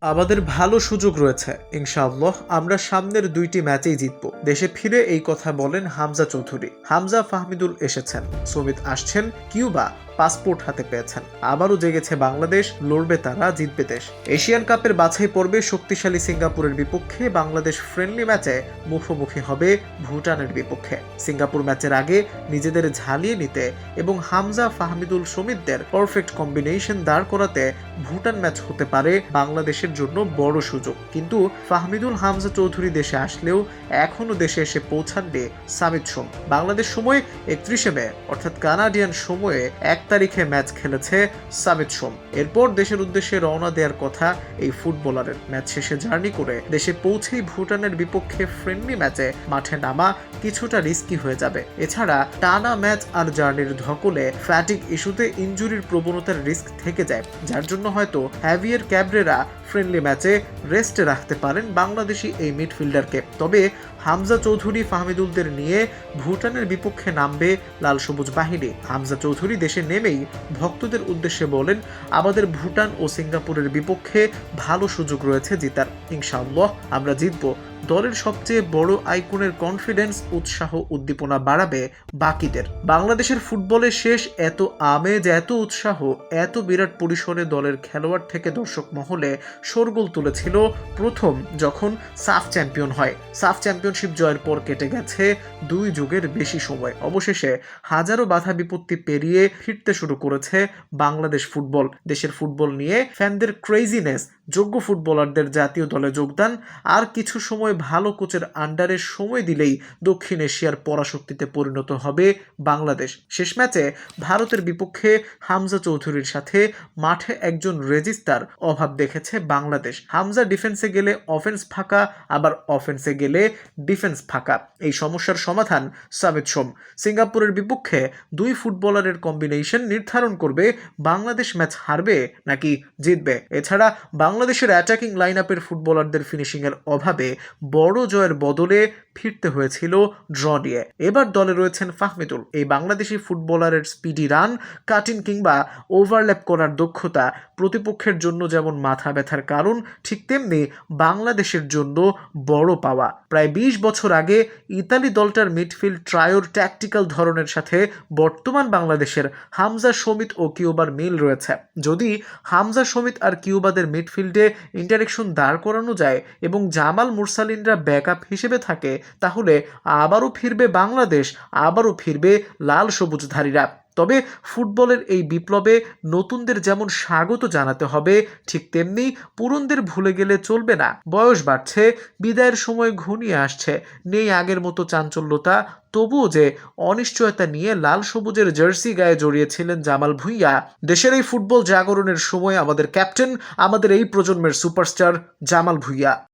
আমাদের ভালো সুযোগ রয়েছে, ইনশাআল্লাহ। আমরা সামনের দুইটি ম্যাচেই জিতব। দেশে ফিরে এই কথা বলেন হামজা চৌধুরী। হামজা ফাহমিদুল এসেছেন। সুমিত আসছেন কিউবা। পাসপোর্ট হাতে পেয়েছেন। আবারও জেগেছে বাংলাদেশ, লড়বে তারা, জিতবে দেশ। এশিয়ান কাপের বাছাই পর্বে শক্তিশালী সিঙ্গাপুরের বিপক্ষে বাংলাদেশ ফ্রেন্ডলি ম্যাচে মুখোমুখি হবে ভুটানের বিপক্ষে। সিঙ্গাপুর ম্যাচের আগে নিজেদের ঝালিয়ে নিতে এবং হামজা ফাহমিদুল সমিতদের পারফেক্ট কম্বিনেশন দাঁড় করাতে ভুটান ম্যাচ হতে পারে বাংলাদেশের জন্য বড় সুযোগ। কিন্তু ফাহমিদুল হামজা চৌধুরী দেশে আসলেও এখনও দেশে এসে পৌঁছাননি সামিত সোম। বাংলাদেশ সময় একত্রিশে মে, অর্থাৎ কানাডিয়ান সময়ে এক তারিখে ম্যাচ খেলেছে সামিত সোম। এরপর দেশের উদ্দেশ্যে রওনা দেওয়ার কথা এই ফুটবলারের। ম্যাচ শেষে জার্নি করে দেশে পৌঁছেই ভুটানের বিপক্ষে ফ্রেন্ডলি ম্যাচে মাঠে নামা কিছুটা রিস্কি হয়ে যাবে। এছাড়া টানা ম্যাচ আর জার্নির ধকলে ফ্যাটিক ইস্যুতে ইনজুরির প্রবণতার রিস্ক থেকে যায়। যার জন্য হয়তো হ্যাভিয়ার ক্যাবরেরা ফ্রেন্ডলি ম্যাচে রেস্টে রাখতে পারেন বাংলাদেশি এই মিডফিল্ডারকে। তবে হামজা চৌধুরী, ফাহমিদুলদের নিয়ে ভুটানের বিপক্ষে নামবে লাল সবুজ বাহিনী। হামজা চৌধুরী দেশে নেমেই ভক্তদের উদ্দেশ্যে বলেন, আমাদের ভুটান ও সিঙ্গাপুরের বিপক্ষে ভালো সুযোগ রয়েছে জিতার। ইনশাআল্লাহ আমরা জিতব। দলের সবচেয়ে বড় আইকনের কনফিডেন্স উৎসাহ, উদ্দীপনা বাড়াবে বাকিদের। বাংলাদেশের ফুটবলের শেষ এত আমেজ, এত উৎসাহ, এত বিরাট পরিসরে দলের খেলোয়াড় থেকে দর্শক মহলে শোরগোল তুলেছিল প্রথম যখন সাফ চ্যাম্পিয়ন হয়। সাফ চ্যাম্পিয়নশিপ জয়ের পর কেটে গেছে দুই যুগের বেশি সময়। অবশেষে হাজারো বাধা বিপত্তি পেরিয়ে ফিরতে শুরু করেছে বাংলাদেশ ফুটবল। দেশের ফুটবল নিয়ে ফ্যানদের ক্রেজিনেস যোগ্য ফুটবলারদের জাতীয় দলে যোগদান, আর কিছু সময় ভালো কোচের আন্ডারে সময় দিলেই দক্ষিণ এশিয়ার পরাশক্তিতে পরিণত হবে বাংলাদেশ। শেষ ম্যাচে ভারতের বিপক্ষে হামজা চৌধুরীর সাথে মাঠে একজন রেজিস্টার অভাব দেখেছে বাংলাদেশ। হামজা ডিফেন্সে গেলে অফেন্স ফাঁকা, আবার অফেন্সে গেলে ডিফেন্স ফাঁকা। এই সমস্যার সমাধান সামিত সোম। সিঙ্গাপুরের বিপক্ষে দুই ফুটবলারের কম্বিনেশন নির্ধারণ করবে বাংলাদেশ ম্যাচ হারবে নাকি জিতবে। এছাড়া বাংলাদেশের অ্যাটাকিং লাইন আপের ফুটবলারদের ফিনিশিংয়ের অভাবে বড় জয়ের বদলে ফিরতে হয়েছিল ড্র নিয়ে। এবার দলে রয়েছেন ফাহমিদুল। এই বাংলাদেশি ফুটবলারের স্পিডি রান কাটিং কিংবা ওভারল্যাপ করার দক্ষতা প্রতিপক্ষের জন্য যেমন মাথা ব্যথার কারণ, ঠিক তেমনি বাংলাদেশের জন্য বড় পাওয়া। প্রায় বিশ বছর আগে ইতালি দলটার মিডফিল্ড ট্রায়োর ট্যাকটিক্যাল ধরনের সাথে বর্তমান বাংলাদেশের হামজা সমিত ও কিউবার মিল রয়েছে। যদি হামজা সমিত আর কিউবাদের মিডফিল্ডে ইন্টারেকশন দাঁড় করানো যায় এবং জামাল মুরসালিনরা ব্যাকআপ হিসেবে থাকে, তাহলে আবারও ফিরবে বাংলাদেশ, আবারও ফিরবে লাল সবুজধারীরা। তবে ফুটবলের এই বিপ্লবে নতুনদের যেমন স্বাগত জানাতে হবে, ঠিক তেমনি পুরনদের ভুলে গেলে চলবে না। বয়স বাড়ছে, বিদায়ের সময় ঘনিয়ে আসছে। নেই আগের মতো চাঞ্চল্যতা, তবুও যে অনিশ্চয়তা নিয়ে লাল সবুজের জার্সি গায়ে জড়িয়েছিলেন জামাল ভুইয়া। দেশের এই ফুটবল জাগরণের সময় আমাদের ক্যাপ্টেন, আমাদের এই প্রজন্মের সুপারস্টার জামাল ভুইয়া।